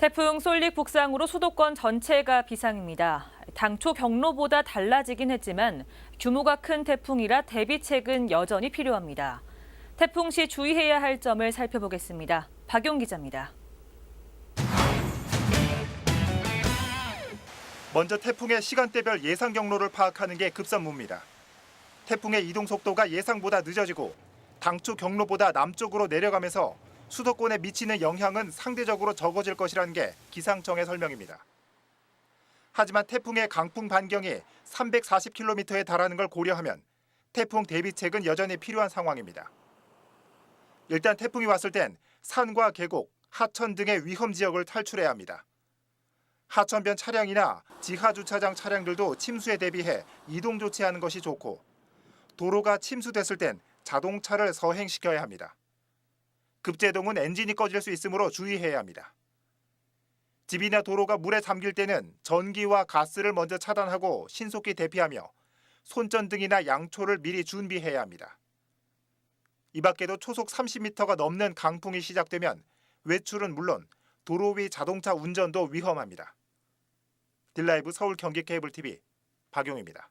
태풍 솔릭 북상으로 수도권 전체가 비상입니다. 당초 경로보다 달라지긴 했지만 규모가 큰 태풍이라 대비책은 여전히 필요합니다. 태풍 시 주의해야 할 점을 살펴보겠습니다. 박용 기자입니다. 먼저 태풍의 시간대별 예상 경로를 파악하는 게 급선무입니다. 태풍의 이동 속도가 예상보다 늦어지고 당초 경로보다 남쪽으로 내려가면서 수도권에 미치는 영향은 상대적으로 적어질 것이라는 게 기상청의 설명입니다. 하지만 태풍의 강풍 반경이 340km에 달하는 걸 고려하면 태풍 대비책은 여전히 필요한 상황입니다. 일단 태풍이 왔을 땐 산과 계곡, 하천 등의 위험 지역을 탈출해야 합니다. 하천변 차량이나 지하 주차장 차량들도 침수에 대비해 이동 조치하는 것이 좋고 도로가 침수됐을 땐 자동차를 서행시켜야 합니다. 급제동은 엔진이 꺼질 수 있으므로 주의해야 합니다. 집이나 도로가 물에 잠길 때는 전기와 가스를 먼저 차단하고 신속히 대피하며 손전등이나 양초를 미리 준비해야 합니다. 이 밖에도 초속 30m가 넘는 강풍이 시작되면 외출은 물론 도로 위 자동차 운전도 위험합니다. 딜라이브 서울 경기 케이블 TV 박용입니다.